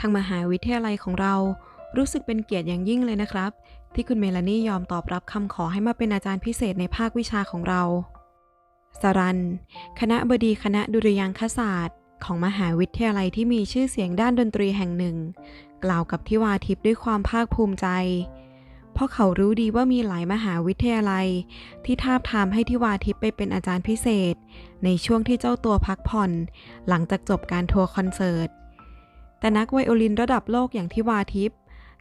ทางมหาวิทยาลัยของเรารู้สึกเป็นเกียรติอย่างยิ่งเลยนะครับ ที่คุณเมลานี่ยอมตอบรับคำขอให้มาเป็นอาจารย์พิเศษในภาควิชาของเราสรัน คณะบดีคณะดุริยางคศาสตร์ ของมหาวิทยาลัยที่มีชื่อเสียงด้านดนตรีแห่งหนึ่ง กล่าวกับทิวาทิพย์ด้วยความภาคภูมิใจ เพราะเขารู้ดีว่ามีหลายมหาวิทยาลัย ที่ทาบทามให้ทิวาทิพย์ไปเป็นอาจารย์พิเศษ ในช่วงที่เจ้าตัวพักผ่อน หลังจากจบการทัวร์คอนเสิร์ต แต่นักไวโอลินระดับโลกอย่างทิวาทิพย์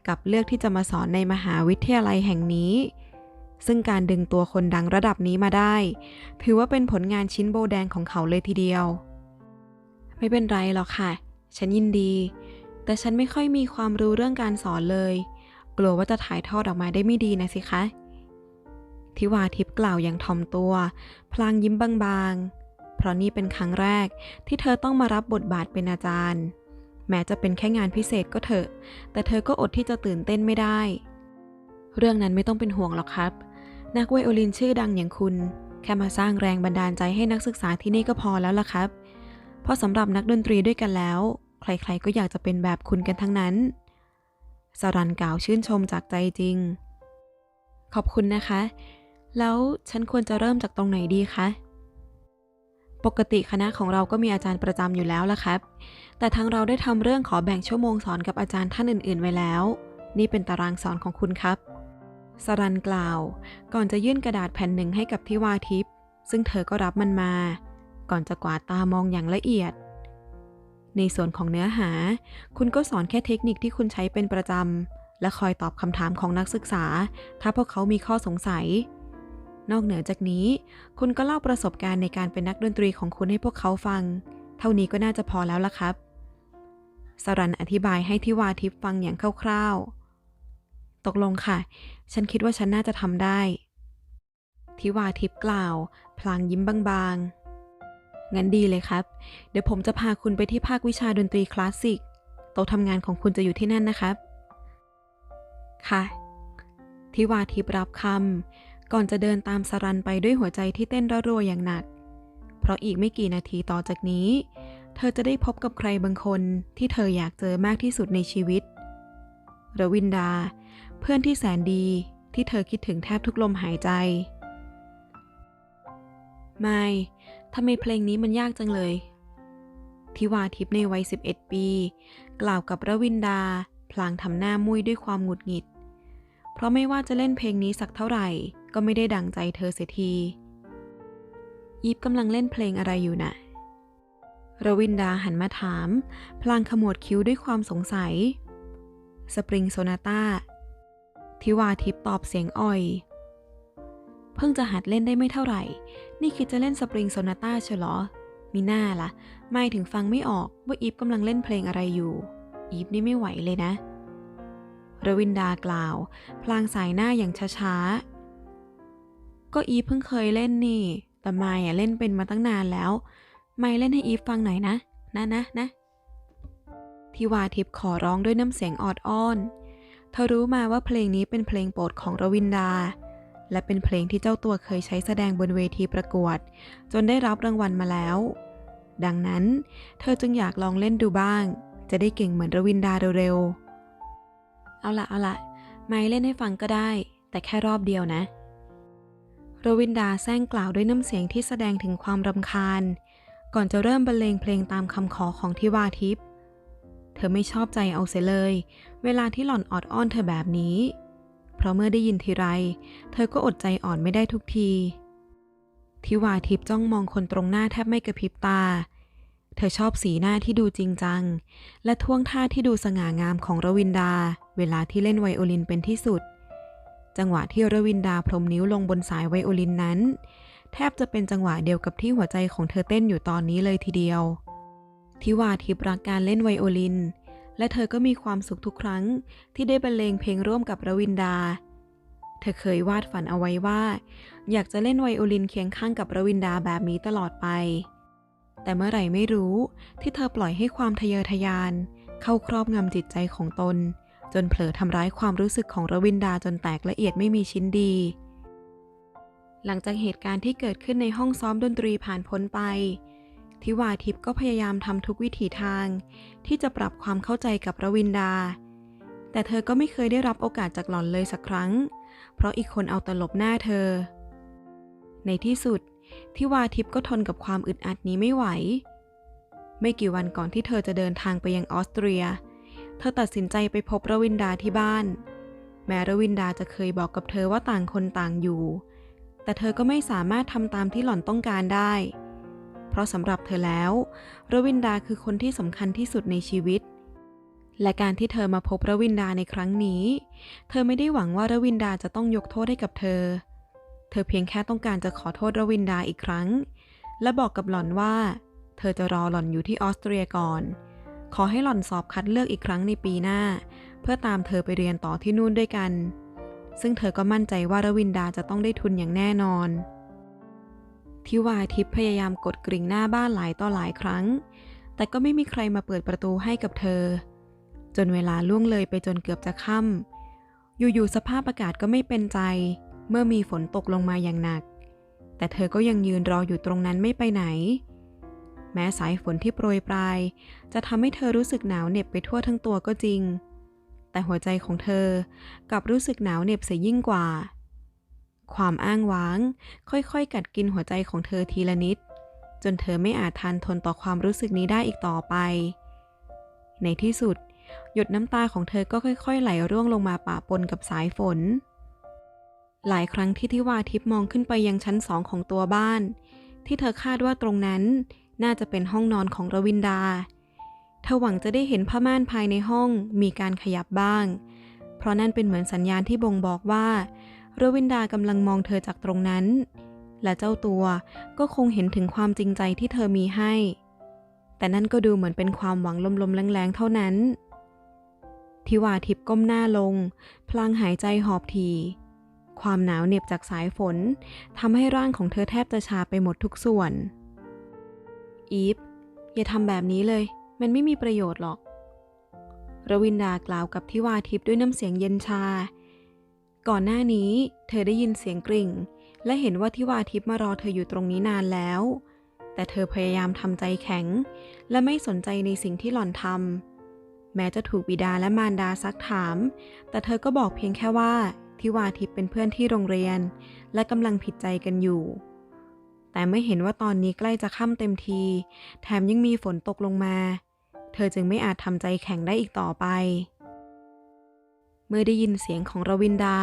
กับเลือกที่จะมาสอนในมหาวิทยาลัยแห่งนี้ ซึ่งการดึงตัวคนดังระดับนี้มาได้ ถือว่าเป็นผลงานชิ้นโบแดงของเขาเลยทีเดียว ไม่เป็นไรหรอกค่ะ ฉันยินดี แต่ฉันไม่ค่อยมีความรู้เรื่องการสอนเลย กลัวว่าจะถ่ายทอดออกมาได้ไม่ดีนะสิคะ ทิวาทิพย์กล่าวอย่างถ่อมตัว พลางยิ้มบางๆ เพราะนี่เป็นครั้งแรกที่เธอต้องมารับบทบาทเป็นอาจารย์ แม้จะเป็นแค่งานพิเศษก็เถอะ แต่เธอก็อดที่จะตื่นเต้นไม่ได้ เรื่องนั้นไม่ต้องเป็นห่วงหรอกครับ นักไวโอลินชื่อดังอย่างคุณ แค่มาสร้างแรงบันดาลใจให้นักศึกษาที่นี่ก็พอแล้วล่ะครับ เพราะสำหรับนักดนตรีด้วยกันแล้ว ใครๆก็อยากจะเป็นแบบคุณกันทั้งนั้นสรันกล่าวชื่นชมจากใจจริง ขอบคุณนะคะ แล้วฉันควรจะเริ่มจากตรงไหนดีคะ ปกติคณะของเราก็มีอาจารย์ประจำอยู่แล้วล่ะครับ แต่ทางเราได้ทำเรื่องขอแบ่งชั่วโมงสอนกับอาจารย์ท่านอื่นๆ ไว้แล้ว นี่เป็นตารางสอนของคุณครับ สรันกล่าว ก่อนจะยื่นกระดาษแผ่นหนึ่งให้กับทิวาทิพย์ซึ่งเธอก็รับมันมา ก่อนจะกวาดตามองอย่างละเอียด ในส่วนของเนื้อหา คุณก็สอนแค่เทคนิคที่คุณใช้เป็นประจำและคอยตอบคำถามของนักศึกษา ถ้าพวกเขามีข้อสงสัย นอกเหนือจากนี้ คุณก็เล่าประสบการณ์ในการเป็นนักดนตรีของคุณให้พวกเขาฟัง เท่านี้ก็น่าจะพอแล้วล่ะครับ สรันอธิบายให้ทิวาทิพฟังอย่างคร่าวๆ ตกลงค่ะ ฉันคิดว่าฉันน่าจะทำได้ ทิวาทิพกล่าว พลางยิ้มบางๆ งั้นดีเลยครับ เดี๋ยวผมจะพาคุณไปที่ภาควิชาดนตรีคลาสสิก โต๊ะทำงานของคุณจะอยู่ที่นั่นนะครับ ค่ะ ทิวาทิพรับคำ ก่อนจะเดินตามสรันไปด้วยหัวใจที่เต้นรัวๆอย่างหนัก เพราะอีกไม่กี่นาทีต่อจากนี้ เธอจะได้พบกับใครบางคนที่เธออยากเจอมากที่สุดในชีวิตรวินดา เพื่อนที่แสนดีที่เธอคิดถึงแทบทุกลมหายใจ ไม่ทำไมเพลงนี้มันยากจังเลย ทิวาทิพย์ในวัย 11 ปี กล่าวกับรวินดา พลางทำหน้ามุ้ยด้วยความหงุดหงิด เพราะไม่ว่าจะเล่นเพลงนี้สักเท่าไหร่ ก็ไม่ได้ดังใจเธอเสียทีอีฟกำลังเล่นเพลงอะไรอยู่น่ะรวินดาหันมาถาม พลางขมวดคิ้วด้วยความสงสัย สปริงโซนาต้า ทิวาทิพตอบเสียงอ่อย เพิ่งจะหัดเล่นได้ไม่เท่าไหร่ นี่คิดจะเล่นสปริงโซนาต้าเชียเหรอ มีหน้าละ่ะ ไม่ถึงฟังไม่ออกว่าอีฟกำลังเล่นเพลงอะไรอยู่ อีฟนี่ไม่ไหวเลยนะ รวินดากล่าว พลางสายหน้าอย่างช้าๆ ก็อีฟเพิ่งเคยเล่นนี่ แต่ไม่อะเล่นเป็นมาตั้งนานแล้ว ไม่เล่นให้อีฟฟังหน่อยนะ นะนะนะทิวาทิพย์ขอร้องด้วยน้ำเสียงออดอ้อน เธอรู้มาว่าเพลงนี้เป็นเพลงโปรดของรวินดา และเป็นเพลงที่เจ้าตัวเคยใช้แสดงบนเวทีประกวด จนได้รับรางวัลมาแล้ว ดังนั้น เธอจึงอยากลองเล่นดูบ้าง จะได้เก่งเหมือนรวินดาเร็วๆ เอาละเอาละไม่เล่นให้ฟังก็ได้ แต่แค่รอบเดียวนะ รวินดาแซงกล่าวด้วยน้ำเสียงที่แสดงถึงความรำคาญ ก่อนจะเริ่มบรรเลงเพลงตามคำขอของทิวาทิพย์เธอไม่ชอบใจเอาเสียเลย เวลาที่หล่อนออดอ้อนเธอแบบนี้ เพราะเมื่อได้ยินทีไร เธอก็อดใจอ่อนไม่ได้ทุกทีทิวาทิพย์จ้องมองคนตรงหน้าแทบไม่กระพริบตา เธอชอบสีหน้าที่ดูจริงจัง และท่วงท่าที่ดูสง่างามของรวินดา เวลาที่เล่นไวโอลินเป็นที่สุด จังหวะที่รวินดาพรมนิ้วลงบนสายไวโอลินนั้น แทบจะเป็นจังหวะเดียวกับที่หัวใจของเธอเต้นอยู่ตอนนี้เลยทีเดียว ทิวาทิพรักการเล่นไวโอลิน และเธอก็มีความสุขทุกครั้งที่ได้บรรเลงเพลงร่วมกับรวินดา เธอเคยวาดฝันเอาไว้ว่า อยากจะเล่นไวโอลินเคียงข้างกับรวินดาแบบนี้ตลอดไป แต่เมื่อไหร่ไม่รู้ที่เธอปล่อยให้ความทะเยอทะยาน เข้าครอบงำจิตใจของตน จนเผลอทำร้ายความรู้สึกของระวินดาจนแตกละเอียดไม่มีชิ้นดี หลังจากเหตุการณ์ที่เกิดขึ้นในห้องซ้อมดนตรีผ่านพ้นไปทิวาทิพย์ก็พยายามทำทุกวิถีทาง ที่จะปรับความเข้าใจกับระวินดา แต่เธอก็ไม่เคยได้รับโอกาสจากหล่อนเลยสักครั้ง เพราะอีกคนเอาตลบหน้าเธอ ในที่สุดทิวาทิพย์ก็ทนกับความอึดอัดนี้ไม่ไหว ไม่กี่วันก่อนที่เธอจะเดินทางไปยังออสเตรีย เธอตัดสินใจไปพบระวินดาที่บ้าน แม้ระวินดาจะเคยบอกกับเธอว่าต่างคนต่างอยู่ แต่เธอก็ไม่สามารถทำตามที่หล่อนต้องการได้ เพราะสำหรับเธอแล้วระวินดาคือคนที่สำคัญที่สุดในชีวิต และการที่เธอมาพบระวินดาในครั้งนี้ เธอไม่ได้หวังว่าระวินดาจะต้องยกโทษให้กับเธอ เธอเพียงแค่ต้องการจะขอโทษระวินดาอีกครั้ง และบอกกับหล่อนว่า เธอจะรอหล่อนอยู่ที่ออสเตรียก่อน ขอให้หล่อนสอบคัดเลือกอีกครั้งในปีหน้า เพื่อตามเธอไปเรียนต่อที่นู่นด้วยกัน ซึ่งเธอก็มั่นใจว่าระวินดาจะต้องได้ทุนอย่างแน่นอนทิวาทิพย์พยายามกดกริ่งหน้าบ้านหลายต่อหลายครั้ง แต่ก็ไม่มีใครมาเปิดประตูให้กับเธอ จนเวลาล่วงเลยไปจนเกือบจะค่ำอยู่ๆสภาพอากาศก็ไม่เป็นใจ เมื่อมีฝนตกลงมาอย่างหนัก แต่เธอก็ยังยืนรออยู่ตรงนั้นไม่ไปไหน แม้สายฝนที่โปรยปลาย จะทำให้เธอรู้สึกหนาวเหน็บไปทั่วทั้งตัวก็จริง แต่หัวใจของเธอกลับรู้สึกหนาวเหน็บเสียยิ่งกว่า ความอ้างว้าง ค่อยๆ กัดกินหัวใจของเธอทีละนิด จนเธอไม่อาจทานทนต่อความรู้สึกนี้ได้อีกต่อไป ในที่สุด หยดน้ำตาของเธอก็ค่อย ๆ ไหลร่วงลงมาปะปนกับสายฝน หลายครั้งที่ทิวาทิพย์มองขึ้นไปยังชั้นสองของตัวบ้าน ที่เธอคาดว่าตรงนั้น น่าจะเป็นห้องนอนของรวินดา เธอหวังจะได้เห็นผ้าม่านภายในห้องมีการขยับบ้าง เพราะนั่นเป็นเหมือนสัญญาณที่บ่งบอกว่าระวินดากำลังมองเธอจากตรงนั้น และเจ้าตัวก็คงเห็นถึงความจริงใจที่เธอมีให้ แต่นั่นก็ดูเหมือนเป็นความหวังลมๆแรงๆเท่านั้น ทิวาทิพก้มหน้าลง พลางหายใจหอบทีความหนาวเหน็บจากสายฝนทำให้ร่างของเธอแทบจะชาไปหมดทุกส่วน อีฟ อย่าทำแบบนี้เลย มันไม่มีประโยชน์หรอกระวินดากล่าวกับทิวาทิพย์ด้วยน้ำเสียงเย็นชา ก่อนหน้านี้ เธอได้ยินเสียงกริ่ง และเห็นว่าทิวาทิพย์มารอเธออยู่ตรงนี้นานแล้ว แต่เธอพยายามทำใจแข็ง และไม่สนใจในสิ่งที่หล่อนทำแม้จะถูกบิดาและมารดาซักถาม แต่เธอก็บอกเพียงแค่ว่าทิวาทิพย์เป็นเพื่อนที่โรงเรียน และกำลังผิดใจกันอยู่ แต่ไม่เห็นว่าตอนนี้ใกล้จะค่ำเต็มที แถมยังมีฝนตกลงมา เธอจึงไม่อาจทำใจแข็งได้อีกต่อไป เมื่อได้ยินเสียงของรวินดา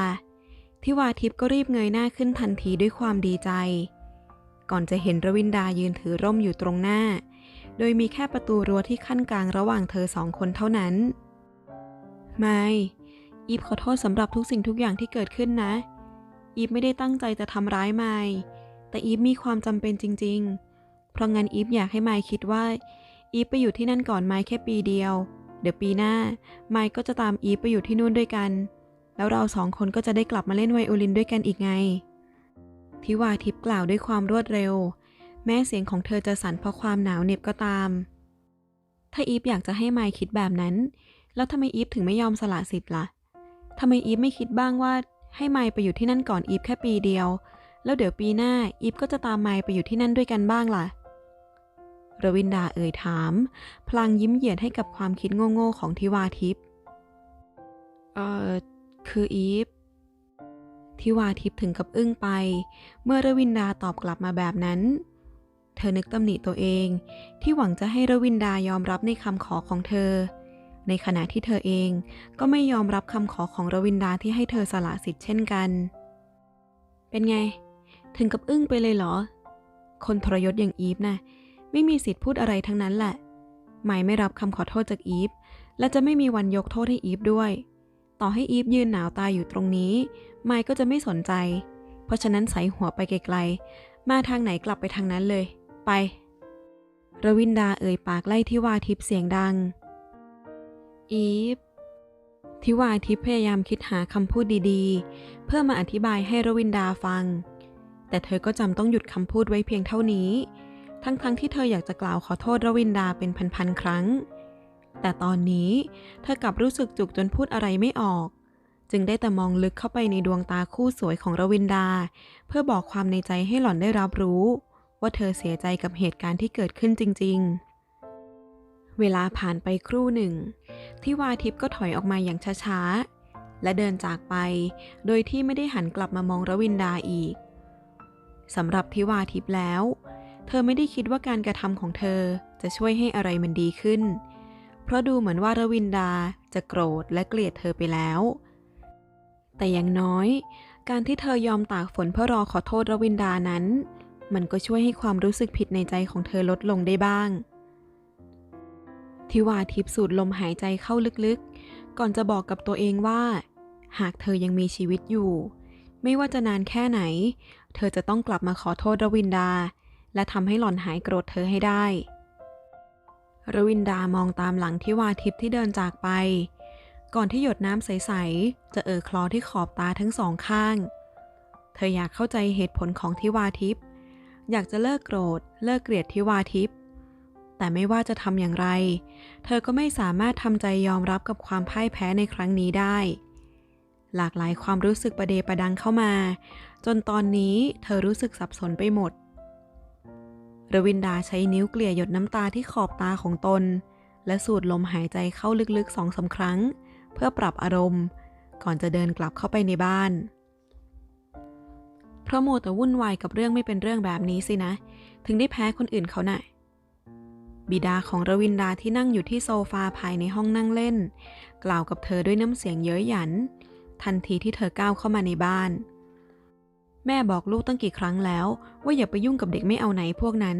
ทิวาทิพย์ก็รีบเงยหน้าขึ้นทันทีด้วยความดีใจ ก่อนจะเห็นรวินดายืนถือร่มอยู่ตรงหน้า โดยมีแค่ประตูรั้วที่ขั้นกลางระหว่างเธอสองคนเท่านั้น ไม่อีฟขอโทษสำหรับทุกสิ่งทุกอย่างที่เกิดขึ้นนะ อีฟไม่ได้ตั้งใจจะทำร้ายไมค์ แต่อีฟมีความจำเป็นจริง ๆ เพราะงั้นอีฟอยากให้ไมค์คิดว่า อีฟไปอยู่ที่นั่นก่อนไมค์แค่ปีเดียว เดี๋ยวปีหน้า ไมค์ก็จะตามอีฟไปอยู่ที่นู่นด้วยกัน แล้วเราสองคนก็จะได้กลับมาเล่นไวโอลินด้วยกันอีกไง ทิวาทิพย์กล่าวด้วยความรวดเร็ว แม้เสียงของเธอจะสั่นเพราะความหนาวเหน็บก็ตาม ถ้าอีฟอยากจะให้ไมค์คิดแบบนั้น แล้วทำไมอีฟถึงไม่ยอมสละสิทธิ์ล่ะทำไมอีฟไม่คิดบ้างว่าให้ไมค์ไปอยู่ที่นั่นก่อนอีฟแค่ปีเดียว แล้วเดี๋ยวปีหน้าอีฟก็จะตามไมค์ไปอยู่ที่นั่นด้วยกันบ้างล่ะรวินดาเอ่ยถาม พลางยิ้มเหยียดให้กับความคิดโง่ๆของทิวาทิพย์เอ่อ คืออีฟทิวาทิพย์ถึงกับอึ้งไป เมื่อรวินดาตอบกลับมาแบบนั้น เธอนึกตำหนิตัวเอง ที่หวังจะให้รวินดายอมรับในคำขอของเธอ ในขณะที่เธอเองก็ไม่ยอมรับคำขอของรวินดาที่ให้เธอสละสิทธิ์เช่นกัน เป็นไง ถึงกับอึ้งไปเลยเหรอ คนทรยศอย่างอีฟนะ่ะไม่มีสิทธิ์พูดอะไรทั้งนั้นแหละ ไมไม่รับคำขอโทษจากอีฟ และจะไม่มีวันยกโทษให้อีฟด้วย ต่อให้อีฟยืนหนาวตายอยู่ตรงนี้ ไมก็จะไม่สนใจ เพราะฉะนั้นใส่หัวไปไกลๆ มาทางไหนกลับไปทางนั้นเลย ไป รวินดาเอ่ยปากไล่ทิวาทิพเสียงดัง อีฟทิวาทิพพยายามคิดหาคำพูดดีๆ เพื่อมาอธิบายให้รวินดาฟัง แต่เธอก็จำต้องหยุดคำพูดไว้เพียงเท่านี้ ทั้งๆทที่เธออยากจะกล่าวขอโทษรวินดาเป็นพันๆครั้ง แต่ตอนนี้เธอกลับรู้สึกจุกจนพูดอะไรไม่ออก จึงได้แต่มองลึกเข้าไปในดวงตาคู่สวยของรวินดา เพื่อบอกความในใจให้หล่อนได้รับรู้ ว่าเธอเสียใจกับเหตุการณ์ที่เกิดขึ้นจริง ๆเวลาผ่านไปครู่หนึ่ง ที่วาทิพย์ก็ถอยออกมาอย่างช้าๆ และเดินจากไป โดยที่ไม่ได้หันกลับมามองรวินดาอีก สำหรับทิวาทิพย์แล้ว เธอไม่ได้คิดว่าการกระทำของเธอจะช่วยให้อะไรมันดีขึ้น เพราะดูเหมือนว่ารวินดาจะโกรธและเกลียดเธอไปแล้ว แต่อย่างน้อย การที่เธอยอมตากฝนเพื่อรอขอโทษรวินดานั้น มันก็ช่วยให้ความรู้สึกผิดในใจของเธอลดลงได้บ้าง ทิวาทิพย์สูดลมหายใจเข้าลึกๆ ก่อนจะบอกกับตัวเองว่า หากเธอยังมีชีวิตอยู่ ไม่ว่าจะนานแค่ไหน เธอจะต้องกลับมาขอโทษรวินดา และทำให้หล่อนหายโกรธเธอให้ได้ รวินดามองตามหลังทิวาทิพย์ที่เดินจากไป ก่อนที่หยดน้ำใส ๆ จะเอ่อคลอที่ขอบตาทั้งสองข้าง เธออยากเข้าใจเหตุผลของทิวาทิพย์อยากจะเลิกโกรธ เลิกเกลียดทิวาทิพย์แต่ไม่ว่าจะทำอย่างไร เธอก็ไม่สามารถทำใจยอมรับกับความพ่ายแพ้ในครั้งนี้ได้ หลากหลายความรู้สึกประเดประดังเข้ามา จนตอนนี้เธอรู้สึกสับสนไปหมด รวินดาใช้นิ้วเกลี่ยหยดน้ำตาที่ขอบตาของตน และสูดลมหายใจเข้าลึกๆสองสาครั้ง เพื่อปรับอารมณ์ ก่อนจะเดินกลับเข้าไปในบ้าน เพราะโมแต่วุ่นวายกับเรื่องไม่เป็นเรื่องแบบนี้สินะ ถึงได้แพ้คนอื่นเขาน่ะบิดาของรวินดาที่นั่งอยู่ที่โซฟาภายในห้องนั่งเล่น กล่าวกับเธอด้วยน้ำเสียงเย้ยหยัน ทันทีที่เธอก้าวเข้ามาในบ้าน แม่บอกลูกตั้งกี่ครั้งแล้ว ว่าอย่าไปยุ่งกับเด็กไม่เอาไหนพวกนั้น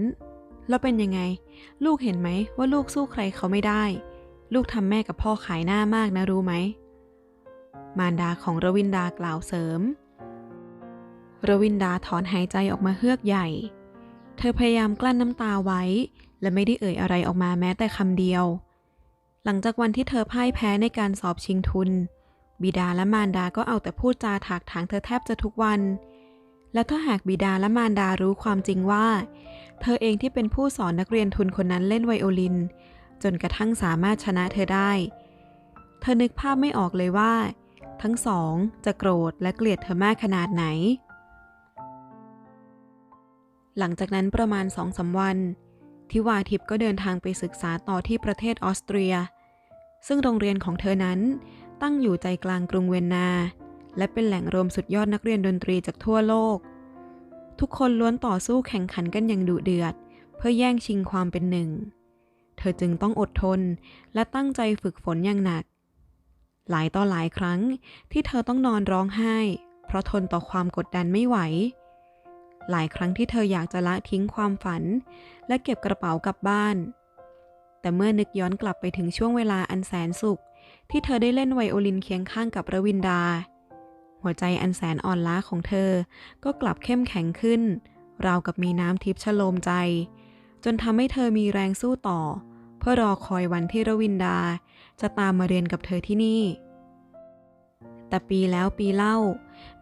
แล้วเป็นยังไง ลูกเห็นไหมว่าลูกสู้ใครเขาไม่ได้ ลูกทำแม่กับพ่อขายหน้ามากนะรู้ไหม มารดาของรวินดากล่าวเสริม รวินดาถอนหายใจออกมาเฮือกใหญ่ เธอพยายามกลั้นน้ำตาไว้ และไม่ได้เอ่ยอะไรออกมาแม้แต่คำเดียวหลังจากวันที่เธอพ่ายแพ้ในการสอบชิงทุน บิดาและมารดาก็เอาแต่พูดจาถากถางเธอแทบจะทุกวัน และถ้าหากบิดาและมารดารู้ความจริงว่า เธอเองที่เป็นผู้สอนนักเรียนทุนคนนั้นเล่นไวโอลิน จนกระทั่งสามารถชนะเธอได้ เธอนึกภาพไม่ออกเลยว่า ทั้งสองจะโกรธและเกลียดเธอมากขนาดไหน หลังจากนั้นประมาณสองสาวัน ทิวาทิพย์ก็เดินทางไปศึกษาต่อที่ประเทศออสเตรีย ซึ่งโรงเรียนของเธอนั้น ตั้งอยู่ใจกลางกรุงเวียนนา และเป็นแหล่งรวมสุดยอดนักเรียนดนตรีจากทั่วโลก ทุกคนล้วนต่อสู้แข่งขันกันอย่างดุเดือด เพื่อแย่งชิงความเป็นหนึ่ง เธอจึงต้องอดทนและตั้งใจฝึกฝนอย่างหนัก หลายต่อหลายครั้งที่เธอต้องนอนร้องไห้ เพราะทนต่อความกดดันไม่ไหว หลายครั้งที่เธออยากจะละทิ้งความฝัน และเก็บกระเป๋ากลับบ้านแต่เมื่อนึกย้อนกลับไปถึงช่วงเวลาอันแสนสุข ที่เธอได้เล่นไวโอลินเคียงข้างกับระวินดา หัวใจอันแสนอ่อนล้าของเธอก็กลับเข้มแข็งขึ้น ราวกับมีน้ำทิพย์ชโลมใจ จนทำให้เธอมีแรงสู้ต่อ เพื่อรอคอยวันที่ระวินดา จะตามมาเรียนกับเธอที่นี่ แต่ปีแล้วปีเล่า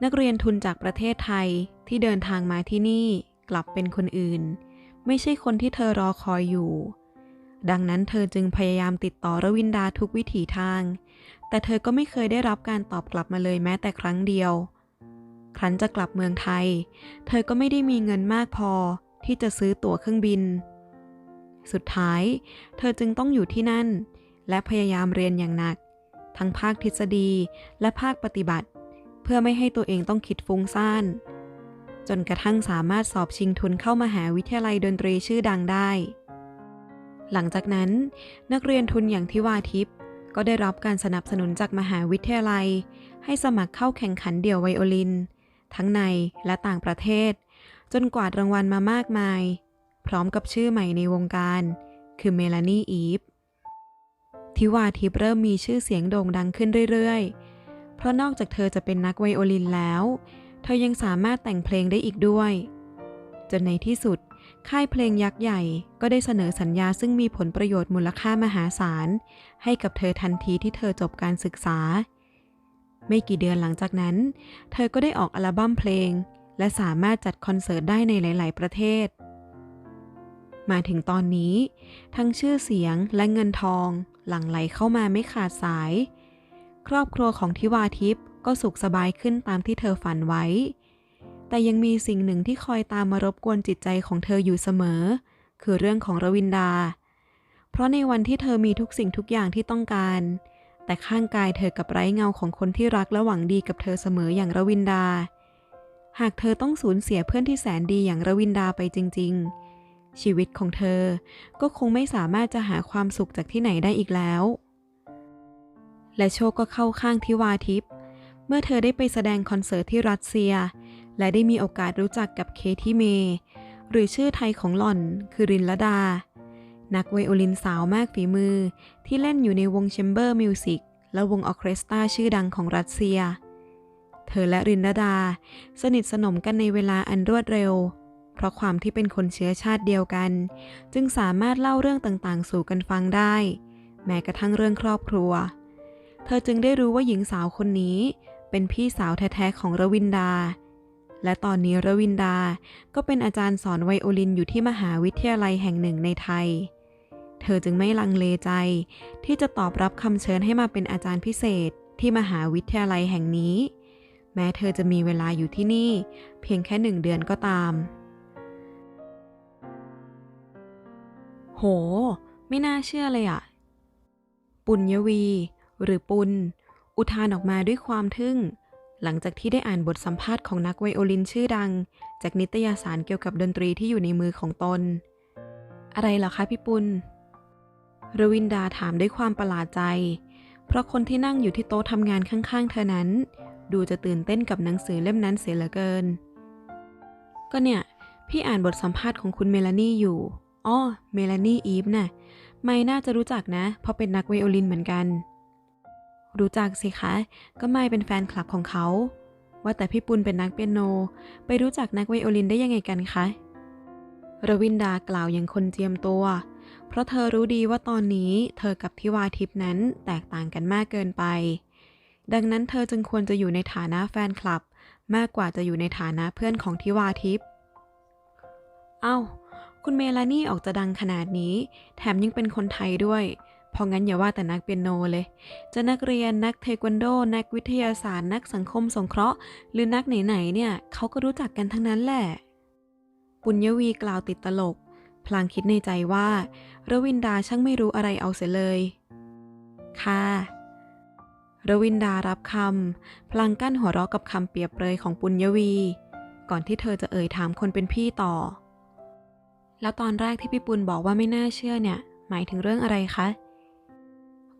นักเรียนทุนจากประเทศไทยที่เดินทางมาที่นี่กลับเป็นคนอื่น ไม่ใช่คนที่เธอรอคอยอยู่ ดังนั้นเธอจึงพยายามติดต่อรวินดาทุกวิถีทาง แต่เธอก็ไม่เคยได้รับการตอบกลับมาเลยแม้แต่ครั้งเดียว ครั้นจะกลับเมืองไทย เธอก็ไม่ได้มีเงินมากพอที่จะซื้อตั๋วเครื่องบิน สุดท้าย เธอจึงต้องอยู่ที่นั่น และพยายามเรียนอย่างหนัก ทั้งภาคทฤษฎีและภาคปฏิบัติ เพื่อไม่ให้ตัวเองต้องคิดฟุ้งซ่านจนกระทั่งสามารถสอบชิงทุนเข้ามหาวิทยาลัยดนตรีชื่อดังได้ หลังจากนั้นนักเรียนทุนอย่างทิวาทิพย์ก็ได้รับการสนับสนุนจากมหาวิทยาลัย ให้สมัครเข้าแข่งขันเดี่ยวไวโอลิน ทั้งในและต่างประเทศ จนกวาดรางวัลมามากมาย พร้อมกับชื่อใหม่ในวงการ คือเมลานีอีฟทิวาทิพย์เริ่มมีชื่อเสียงโด่งดังขึ้นเรื่อยๆ เพราะนอกจากเธอจะเป็นนักไวโอลินแล้ว เธอยังสามารถแต่งเพลงได้อีกด้วย จนในที่สุด ค่ายเพลงยักษ์ใหญ่ก็ได้เสนอสัญญาซึ่งมีผลประโยชน์มูลค่ามหาศาล ให้กับเธอทันทีที่เธอจบการศึกษา ไม่กี่เดือนหลังจากนั้น เธอก็ได้ออกอัลบั้มเพลง และสามารถจัดคอนเสิร์ตได้ในหลาย ๆ ประเทศ มาถึงตอนนี้ ทั้งชื่อเสียงและเงินทอง หลั่งไหลเข้ามาไม่ขาดสาย ครอบครัวของทิวาทิพย์ก็สุขสบายขึ้นตามที่เธอฝันไว้ แต่ยังมีสิ่งหนึ่งที่คอยตามมารบกวนจิตใจของเธออยู่เสมอ คือเรื่องของรวินดา เพราะในวันที่เธอมีทุกสิ่งทุกอย่างที่ต้องการ แต่ข้างกายเธอกับไร้เงาของคนที่รักและหวังดีกับเธอเสมออย่างรวินดา หากเธอต้องสูญเสียเพื่อนที่แสนดีอย่างรวินดาไปจริง ๆ ชีวิตของเธอก็คงไม่สามารถจะหาความสุขจากที่ไหนได้อีกแล้ว และโชคก็เข้าข้างทิวาทิพย์เมื่อเธอได้ไปแสดงคอนเสิร์ตที่รัสเซีย และได้มีโอกาสรู้จักกับเคที่เมย์หรือชื่อไทยของหล่อนคือรินลดา นักไวโอลินสาวมากฝีมือที่เล่นอยู่ในวงแชมเบอร์มิวสิกและวงออเคสตราชื่อดังของรัสเซีย เธอและรินลดา สนิทสนมกันในเวลาอันรวดเร็ว เพราะความที่เป็นคนเชื้อชาติเดียวกัน จึงสามารถเล่าเรื่องต่างๆ สู่กันฟังได้ แม้กระทั่งเรื่องครอบครัว เธอจึงได้รู้ว่าหญิงสาวคนนี้เป็นพี่สาวแท้ๆของรวินดา และตอนนี้ระวินดา ก็เป็นอาจารย์สอนไวโอลินอยู่ที่มหาวิทยาลัยแห่งหนึ่งในไทย เธอจึงไม่ลังเลใจ ที่จะตอบรับคำเชิญให้มาเป็นอาจารย์พิเศษที่มหาวิทยาลัยแห่งนี้ แม้เธอจะมีเวลาอยู่ที่นี่ เพียงแค่หนึ่งเดือนก็ตาม โห ไม่น่าเชื่อเลยอะปุญญวี หรือปุณ อุทานออกมาด้วยความทึ่ง หลังจากที่ได้อ่านบทสัมภาษณ์ของนักไวโอลินชื่อดัง จากนิตยสารเกี่ยวกับดนตรีที่อยู่ในมือของตน อะไรเหรอคะพี่ปุณรวินดาถามด้วยความประหลาดใจ เพราะคนที่นั่งอยู่ที่โต๊ะทำงานข้างๆ เธอนั้น ดูจะตื่นเต้นกับหนังสือเล่มนั้นเสียเหลือเกิน ก็เนี่ย พี่อ่านบทสัมภาษณ์ของคุณเมลานี่อยู่อ้อเมลานี่อีฟน่ะไม่น่าจะรู้จักนะ เพราะเป็นนักไวโอลินเหมือนกัน รู้จักสิคะ ก็ไม่เป็นแฟนคลับของเขา ว่าแต่พี่ปุณเป็นนักเปียโน ไปรู้จักนักไวโอลินได้ยังไงกันคะ รวินดากล่าวอย่างคนเจียมตัว เพราะเธอรู้ดีว่าตอนนี้เธอกับทิวาทิพนั้นแตกต่างกันมากเกินไป ดังนั้นเธอจึงควรจะอยู่ในฐานะแฟนคลับ มากกว่าจะอยู่ในฐานะเพื่อนของทิวาทิพเอ้า คุณเมลานี่ออกจะดังขนาดนี้ แถมยังเป็นคนไทยด้วย พราะงั้นอย่าว่าแต่นักเปียโนเลย จะนักเรียนนักเทควันโด นักวิทยาศาสตร์ นักสังคมสงเคราะห์ หรือนักไหนๆเนี่ยเขาก็รู้จักกันทั้งนั้นแหละ ปุญญวีกล่าวติดตลก พลางคิดในใจว่าระวินดาช่างไม่รู้อะไรเอาเสียเลย ค่ะระวินดารับคำพลางกั้นหัวเราะกับคำเปรียบเปรยของปุญญวี ก่อนที่เธอจะเอ่ยถามคนเป็นพี่ต่อ แล้วตอนแรกที่พี่ปุณบอกว่าไม่น่าเชื่อเนี่ย หมายถึงเรื่องอะไรคะ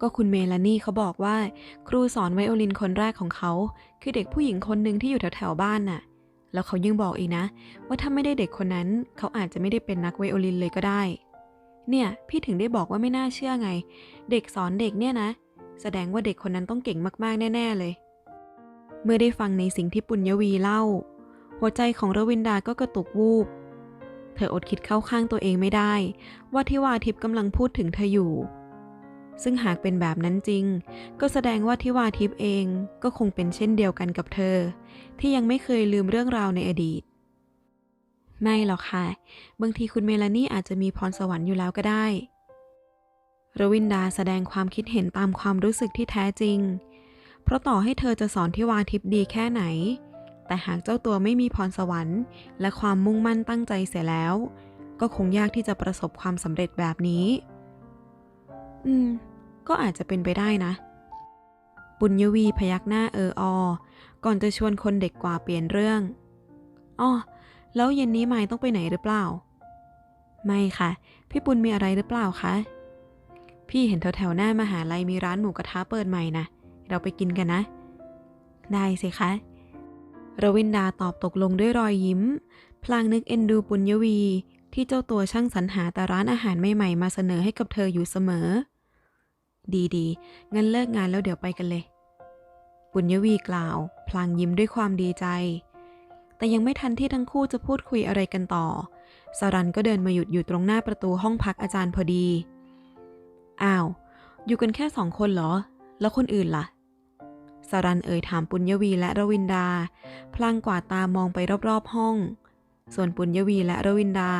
ก็คุณเมลานี่เขาบอกว่า ครูสอนไวโอลินคนแรกของเขา คือเด็กผู้หญิงคนหนึ่งที่อยู่แถวๆบ้านน่ะ แล้วเขายังบอกอีกนะ ว่าถ้าไม่ได้เด็กคนนั้น เขาอาจจะไม่ได้เป็นนักไวโอลินเลยก็ได้ เนี่ยพี่ถึงได้บอกว่าไม่น่าเชื่อไง เด็กสอนเด็กเนี่ยนะ แสดงว่าเด็กคนนั้นต้องเก่งมากๆแน่ ๆเลย เมื่อได้ฟังในสิ่งที่ปุญญวีเล่า หัวใจของรวินดาก็กระตุกวูบเธออดคิดเข้าข้างตัวเองไม่ได้ ว่าทิวาทิพย์กำลังพูดถึงเธออยู่ ซึ่งหากเป็นแบบนั้นจริง ก็แสดงว่าทิวาทิพย์เองก็คงเป็นเช่นเดียวกันกับเธอ ที่ยังไม่เคยลืมเรื่องราวในอดีต ไม่หรอกค่ะ บางทีคุณเมลานี่อาจจะมีพรสวรรค์อยู่แล้วก็ได้รวินดาแสดงความคิดเห็นตามความรู้สึกที่แท้จริง เพราะต่อให้เธอจะสอนทิวาทิพย์ดีแค่ไหน แต่หากเจ้าตัวไม่มีพรสวรรค์ และความมุ่งมั่นตั้งใจเสียแล้ว ก็คงยากที่จะประสบความสำเร็จแบบนี้ อืม ก็อาจจะเป็นไปได้นะ บุญยวีพยักหน้าเอออ ก่อนจะชวนคนเด็กกว่าเปลี่ยนเรื่องอ้อแล้วเย็นนี้ไม่ต้องไปไหนหรือเปล่า ไม่ค่ะ พี่ปุณมีอะไรหรือเปล่าคะ พี่เห็นแถวๆหน้ามหาลัยมีร้านหมูกระทะเปิดใหม่นะเราไปกินกันนะ ได้สิคะรวินดาตอบตกลงด้วยรอยยิ้ม พลางนึกเอ็นดูปุญญวี ที่เจ้าตัวช่างสรรหาแต่ร้านอาหารใหม่ๆมาเสนอให้กับเธออยู่เสมอ ดีๆงั้นเลิกงานแล้วเดี๋ยวไปกันเลย ปุญญวีกล่าว พลางยิ้มด้วยความดีใจ แต่ยังไม่ทันที่ทั้งคู่จะพูดคุยอะไรกันต่อสารันก็เดินมาหยุดอยู่ตรงหน้าประตูห้องพักอาจารย์พอดี อ้าว อยู่กันแค่สองคนเหรอ แล้วคนอื่นล่ะสารันเอ่ยถามปุญญวีและรวินดา พลางกวาดตามองไปรอบๆห้อง ส่วนปุญญวีและรวินดา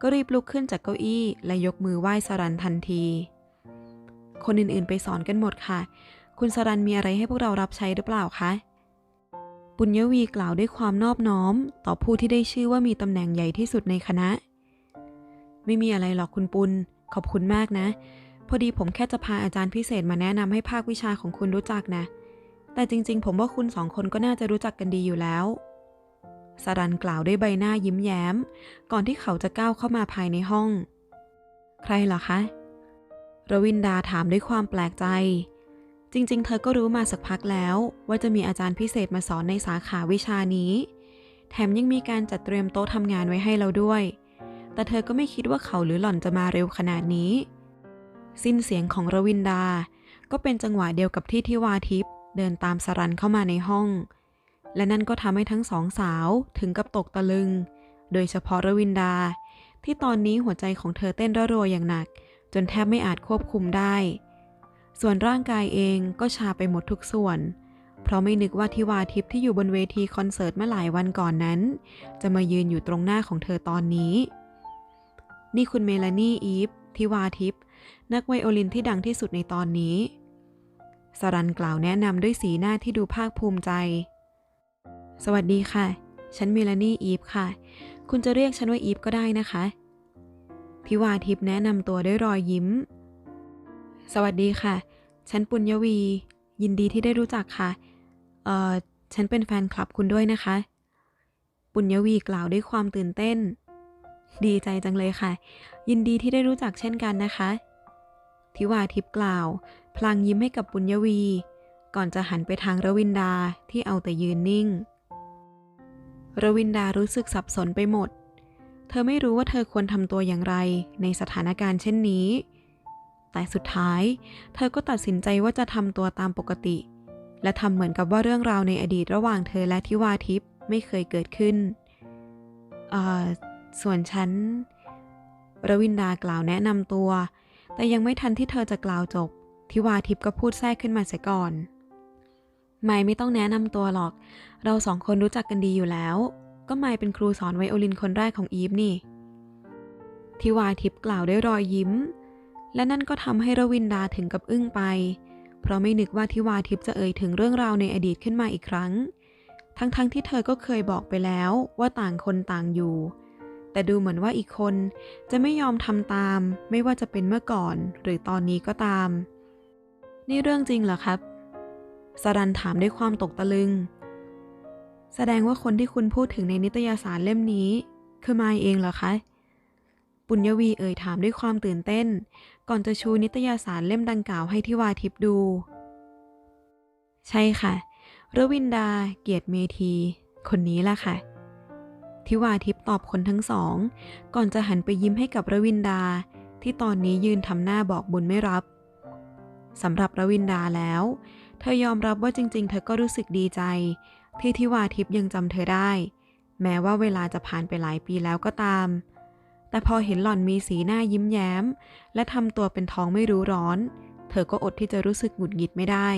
ก็รีบลุกขึ้นจากเก้าอี้และยกมือไหว้สารันทันที คนอื่นๆ ไปสอนกันหมดค่ะ คุณสรันมีอะไรให้พวกเรารับใช้หรือเปล่าคะ ปุญญวีกล่าวด้วยความนอบน้อม ต่อผู้ที่ได้ชื่อว่ามีตำแหน่งใหญ่ที่สุดในคณะ ไม่มีอะไรหรอกคุณปุณ ขอบคุณมากนะ พอดีผมแค่จะพาอาจารย์พิเศษมาแนะนำให้ภาควิชาของคุณรู้จักนะ แต่จริง ๆ ผมว่าคุณสองคนก็น่าจะรู้จักกันดีอยู่แล้วสรันกล่าวด้วยใบหน้ายิ้มแย้ม ก่อนที่เขาจะก้าวเข้ามาภายในห้อง ใครเหรอคะ รวินดาถามด้วยความแปลกใจ จริง ๆ เธอก็รู้มาสักพักแล้ว ว่าจะมีอาจารย์พิเศษมาสอนในสาขาวิชานี้ แถมยังมีการจัดเตรียมโต๊ะทำงานไว้ให้เราด้วย แต่เธอก็ไม่คิดว่าเขาหรือหล่อนจะมาเร็วขนาดนี้ สิ้นเสียงของรวินดา ก็เป็นจังหวะเดียวกับที่ทิวาทิพย์เดินตามสรันเข้ามาในห้อง และนั่นก็ทำให้ทั้งสองสาวถึงกับตกตะลึง โดยเฉพาะรวินดา ที่ตอนนี้หัวใจของเธอเต้นระรัวอย่างหนัก จนแทบไม่อาจควบคุมได้ ส่วนร่างกายเองก็ชาไปหมดทุกส่วน เพราะไม่นึกว่าทิวาทิพย์ที่อยู่บนเวทีคอนเสิร์ตเมื่อหลายวันก่อนนั้น จะมายืนอยู่ตรงหน้าของเธอตอนนี้ นี่คุณเมลานี่อีฟทิวาทิพย์นักไวโอลินที่ดังที่สุดในตอนนี้ สรันกล่าวแนะนำด้วยสีหน้าที่ดูภาคภูมิใจ สวัสดีค่ะ ฉันเมลานี่อีฟค่ะ คุณจะเรียกฉันว่าอีฟก็ได้นะคะ ทิวาทิพย์แนะนำตัวด้วยรอยยิ้ม สวัสดีค่ะ ฉันปุญญวี ยินดีที่ได้รู้จักค่ะ เอ่อ ฉันเป็นแฟนคลับคุณด้วยนะคะ ปุญญวีกล่าวด้วยความตื่นเต้น ดีใจจังเลยค่ะ ยินดีที่ได้รู้จักเช่นกันนะคะทิวาทิพย์กล่าว พลางยิ้มให้กับปุญญวี ก่อนจะหันไปทางรวินดาที่เอาแต่ยืนนิ่ง รวินดารู้สึกสับสนไปหมด เธอไม่รู้ว่าเธอควรทำตัวอย่างไรในสถานการณ์เช่นนี้ แต่สุดท้าย เธอก็ตัดสินใจว่าจะทำตัวตามปกติ และทำเหมือนกับว่าเรื่องราวในอดีตระหว่างเธอและทิวาทิพย์ไม่เคยเกิดขึ้น ส่วนฉันรวินดากล่าวแนะนำตัว แต่ยังไม่ทันที่เธอจะกล่าวจบ ทิวาทิพย์ก็พูดแทรกขึ้นมาเสียก่อนไม่ไม่ต้องแนะนำตัวหรอก เราสองคนรู้จักกันดีอยู่แล้ว ก็ไม่เป็นครูสอนไวโอลินคนแรกของอีฟนี่ ทิวาทิพย์กล่าวด้วยรอยยิ้ม และนั่นก็ทำให้รวินดาถึงกับอึ้งไป เพราะไม่นึกว่าทิวาทิพย์จะเอ่ยถึงเรื่องราวในอดีตขึ้นมาอีกครั้ง ทั้งๆทที่เธอก็เคยบอกไปแล้วว่าต่างคนต่างอยู่ แต่ดูเหมือนว่าอีกคนจะไม่ยอมทำตาม ไม่ว่าจะเป็นเมื่อก่อนหรือตอนนี้ก็ตาม นี่เรื่องจริงเหรอครับสรันถามด้วยความตกตะลึง แสดงว่าคนที่คุณพูดถึงในนิตยสารเล่มนี้ คือมายเองเหรอคะ ปุญญวีเอ่ยถามด้วยความตื่นเต้น ก่อนจะชูนิตยสารเล่มดังกล่าวให้ทิวาทิพดู ใช่ค่ะรวินดา เกียรติเมธี คนนี้ล่ะค่ะ ทิวาทิพตอบคนทั้งสอง ก่อนจะหันไปยิ้มให้กับรวินดา ที่ตอนนี้ยืนทำหน้าบอกบุญไม่รับสำหรับรวินดาแล้ว เธอยอมรับว่าจริง ๆ เธอก็รู้สึกดีใจ ที่ทิวาทิพย์ยังจำเธอได้ แม้ว่าเวลาจะผ่านไปหลายปีแล้วก็ตาม แต่พอเห็นหล่อนมีสีหน้ายิ้มแย้ม และทำตัวเป็นท้องไม่รู้ร้อน เธอก็อดที่จะรู้สึกหงุดหงิดไม่ได้